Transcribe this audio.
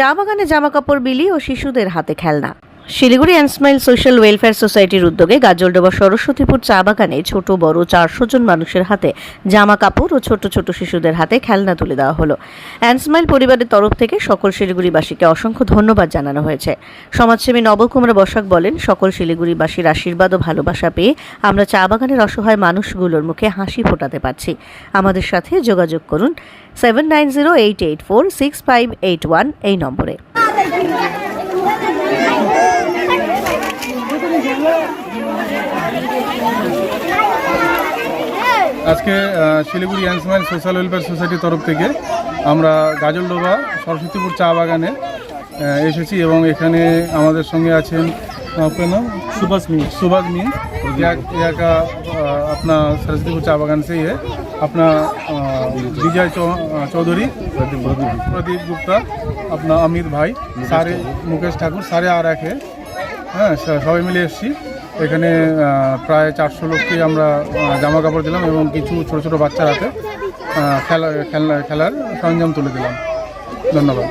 চা বাগানে জামাকাপড় বিলি ও শিশুদের হাতে খেলনা। শিলিগুড়ি অ্যান্ডসমাইল সোশ্যাল ওয়েলফেয়ার সোসাইটির উদ্যোগে গাজলডোবা সরস্বতীপুর চা বাগানে ছোট, বড় চারশো জন মানুষের হাতে জামা কাপড় ও ছোট ছোট শিশুদের হাতে খেলনা তুলে দেওয়া হলো। অ্যান্ডসমাইল পরিবারের তরফ থেকে সকল শিলিগুড়িবাসীকে অসংখ্য ধন্যবাদ জানানো হয়েছে। সমাজসেবী নবকুমার বসাক বলেন, সকল শিলিগুড়িবাসীর আশীর্বাদ ও ভালোবাসা পেয়ে আমরা চা বাগানের অসহায় মানুষগুলোর মুখে হাসি ফোটাতে পারছি। আমাদের সাথে যোগাযোগ করুন seven nine zero eight eight four six five eight one এই নম্বরে। আজকে আহ, শিলিগুড়ি অ্যান্সমাইল সোশ্যাল ওয়েলফেয়ার সোসাইটির তরফ থেকে আমরা গাজলডোবা সরস্বতীপুর চা বাগানে আহ, এসেছি এবং এখানে আমাদের সঙ্গে আছেন আপনার नाम सुभाष मीन सुभाष मीन यहाँ यहाँ का अ, अपना सरस्वतीपुर चाय बागान से ही है अपना अ, विजय चौ- अ, चौधरी प्रदीप गुप्ता अपना अमित भाई सारे मुकेश ठाकुर सारे आ रखे হ্যাঁ স- সবাই মিলে এসেছি এখানে প্রায় চারশো লোককে আমরা জামা কাপড় দিলাম এবং কিছু ছোট ছোট বাচ্চার হাতে খেলা খেলার সরঞ্জাম তুলে দিলাম। ধন্যবাদ।